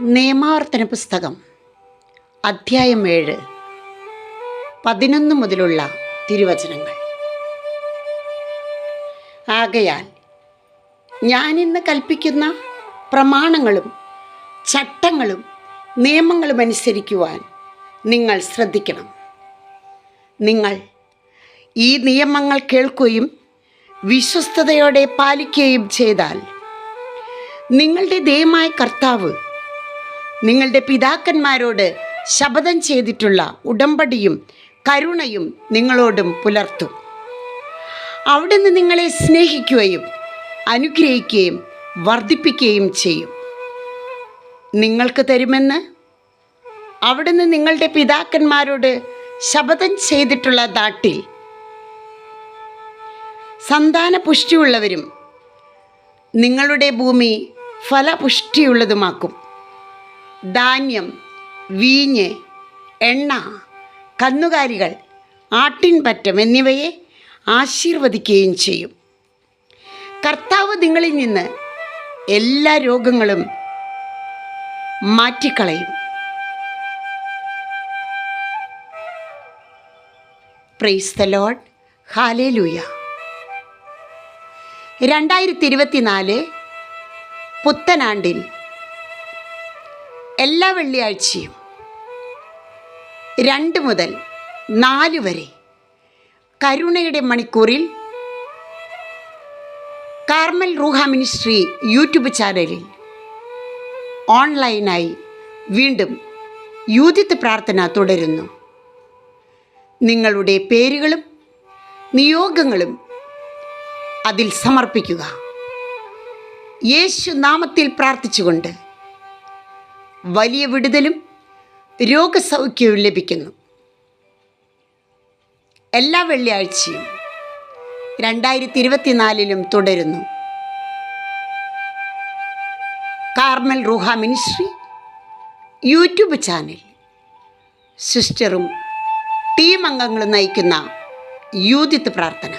നിയമാവർത്തന പുസ്തകം അധ്യായം ഏഴ് പതിനൊന്ന് മുതലുള്ള തിരുവചനങ്ങൾ. ആകയാൽ ഞാനിന്ന് കൽപ്പിക്കുന്ന പ്രമാണങ്ങളും ചട്ടങ്ങളും നിയമങ്ങളും അനുസരിക്കുവാൻ നിങ്ങൾ ശ്രദ്ധിക്കണം. നിങ്ങൾ ഈ നിയമങ്ങൾ കേൾക്കുകയും വിശ്വസ്തയോടെ പാലിക്കുകയും ചെയ്താൽ നിങ്ങളുടെ ദയമായ കർത്താവ് നിങ്ങളുടെ പിതാക്കന്മാരോട് ശപഥം ചെയ്തിട്ടുള്ള ഉടമ്പടിയും കരുണയും നിങ്ങളോടും പുലർത്തും. അവിടുന്ന് നിങ്ങളെ സ്നേഹിക്കുകയും അനുഗ്രഹിക്കുകയും വർദ്ധിപ്പിക്കുകയും ചെയ്യും. നിങ്ങൾക്ക് തരുമെന്ന് അവിടുന്ന് നിങ്ങളുടെ പിതാക്കന്മാരോട് ശപഥം ചെയ്തിട്ടുള്ള നാട്ടിൽ സന്താന പുഷ്ടിയുള്ളവരും നിങ്ങളുടെ ഭൂമി ഫലപുഷ്ടിയുള്ളതുമാക്കും. ധാന്യം വീഞ്ഞ് എണ്ണ കന്നുകാലികൾ ആട്ടിൻപറ്റം എന്നിവയെ ആശീർവദിക്കുകയും ചെയ്യും. കർത്താവ് നിങ്ങളിൽ നിന്ന് എല്ലാ രോഗങ്ങളും മാറ്റിക്കളയും. പ്രൈസ് ദ ലോഡ് ഹാലേലൂയ രണ്ടായിരത്തി ഇരുപത്തിനാല് പുത്തനാണ്ടിൽ എല്ലാ വെള്ളിയാഴ്ചയും രണ്ട് മുതൽ നാല് വരെ കരുണയുടെ മണിക്കൂറിൽ കാർമൽ റൂഹ മിനിസ്ട്രി യൂട്യൂബ് ചാനലിൽ ഓൺലൈനായി വീണ്ടും യൂതിത്ത് പ്രാർത്ഥന തുടരുന്നു. നിങ്ങളുടെ പേരുകളും നിയോഗങ്ങളും അതിൽ സമർപ്പിക്കുക. യേശു നാമത്തിൽ പ്രാർത്ഥിച്ചുകൊണ്ട് വലിയ വിടുതലും രോഗസൗഖ്യവും ലഭിക്കുന്നു. എല്ലാ വെള്ളിയാഴ്ചയും രണ്ടായിരത്തി ഇരുപത്തിനാലിലും തുടരുന്നു. Carmel Ruha ministry YouTube channel സിസ്റ്ററും ടീം അംഗങ്ങളും നയിക്കുന്ന യൂതിത്ത് പ്രാർത്ഥന.